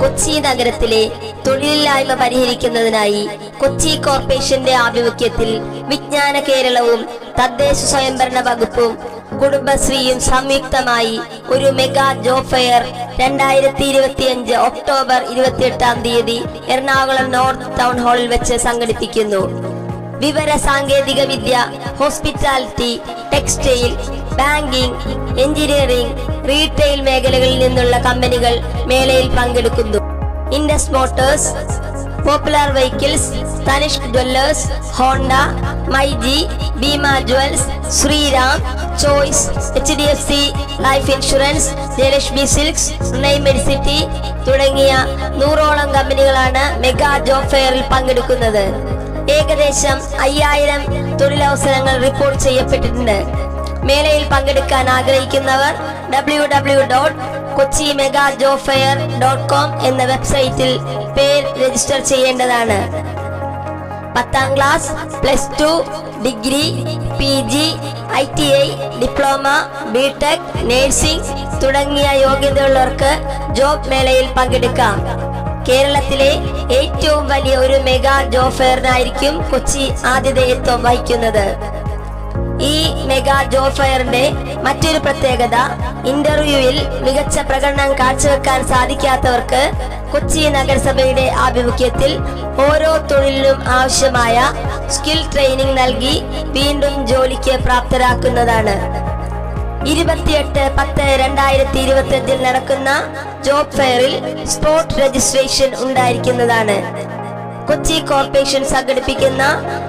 കൊച്ചി നഗരത്തിലെ തൊഴിലില്ലായ്മ പരിഹരിക്കുന്നതിനായി കൊച്ചി കോർപ്പറേഷന്റെ ആഭിമുഖ്യത്തിൽ വിജ്ഞാന കേരളവും തദ്ദേശ സ്വയംഭരണ വകുപ്പും കുടുംബശ്രീയും സംയുക്തമായി ഒരു മെഗാ ജോബ് ഫെയർ രണ്ടായിരത്തി ഇരുപത്തിയഞ്ച് ഒക്ടോബർ ഇരുപത്തിയെട്ടാം തീയതി എറണാകുളം നോർത്ത് ടൗൺ ഹാളിൽ വെച്ച് സംഘടിപ്പിക്കുന്നു. വിവര സാങ്കേതിക വിദ്യ hospitality textile banking engineering retail മേഖലകളിൽ നിന്നുള്ള കമ്പനികൾ മേളയിൽ പങ്കെടുക്കുന്നു. Indus Motors Popular Vehicles Tanishq Jewellers Honda myG Bhima Jewels Shriram Choice H D F C Life Insurance Jayalakshmi Silks Medicity തുടങ്ങിയ നൂറോളം കമ്പനികളാണ് മെഗാ ജോബ് ഫെയറിൽ പങ്കെടുക്കുന്നത്. ഏകദേശം അയ്യായിരം തൊഴിലവസരങ്ങൾ റിപ്പോർട്ട് ചെയ്യപ്പെട്ടിട്ടുണ്ട്. മേളയിൽ പങ്കെടുക്കാൻ ആഗ്രഹിക്കുന്നവർ W W dot Kochi mega job fair dot com എന്ന വെബ്സൈറ്റിൽ പേര് രജിസ്റ്റർ ചെയ്യേണ്ടതാണ്. പത്താം class plus two degree P G I T I diploma B tech nursing തുടങ്ങിയ യോഗ്യതയുള്ളവർക്ക് ജോബ് മേളയിൽ പങ്കെടുക്കാം. കേരളത്തിലെ ഏറ്റവും വലിയ ഒരു മെഗാ ജോബ് ഫെയറിനായിരിക്കും കൊച്ചി ആതിഥേയത്വം വഹിക്കുന്നത്. ഈ മെഗാ ജോബ് ഫെയറിന്റെ മറ്റൊരു പ്രത്യേകത ഇന്റർവ്യൂവിൽ മികച്ച പ്രകടനം കാഴ്ചവെക്കാൻ സാധിക്കാത്തവർക്ക് കൊച്ചി നഗരസഭയുടെ ആഭിമുഖ്യത്തിൽ ഓരോ തൊഴിലിനും ആവശ്യമായ സ്കിൽ ട്രെയിനിങ് നൽകി വീണ്ടും ജോലിക്ക് പ്രാപ്തരാക്കുന്നതാണ്. ഇരുപത്തിയെട്ട് പത്ത് രണ്ടായിരത്തി ഇരുപത്തി അഞ്ചിൽ നടക്കുന്ന ജോബ് ഫെയറിൽ സ്പോട്ട് രജിസ്ട്രേഷൻ ഉണ്ടായിരിക്കുന്നതാണ്. കൊച്ചി കോർപ്പറേഷൻ സംഘടിപ്പിക്കുന്ന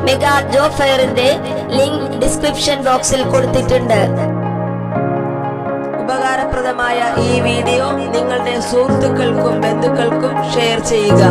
മെഗാ ജോബ് ഫെയറിന്റെ ലിങ്ക് ഡിസ്ക്രിപ്ഷൻ ബോക്സിൽ കൊടുത്തിട്ടുണ്ട്. ഉപകാരപ്രദമായ ഈ വീഡിയോ നിങ്ങളുടെ സുഹൃത്തുക്കൾക്കും ബന്ധുക്കൾക്കും ഷെയർ ചെയ്യുക.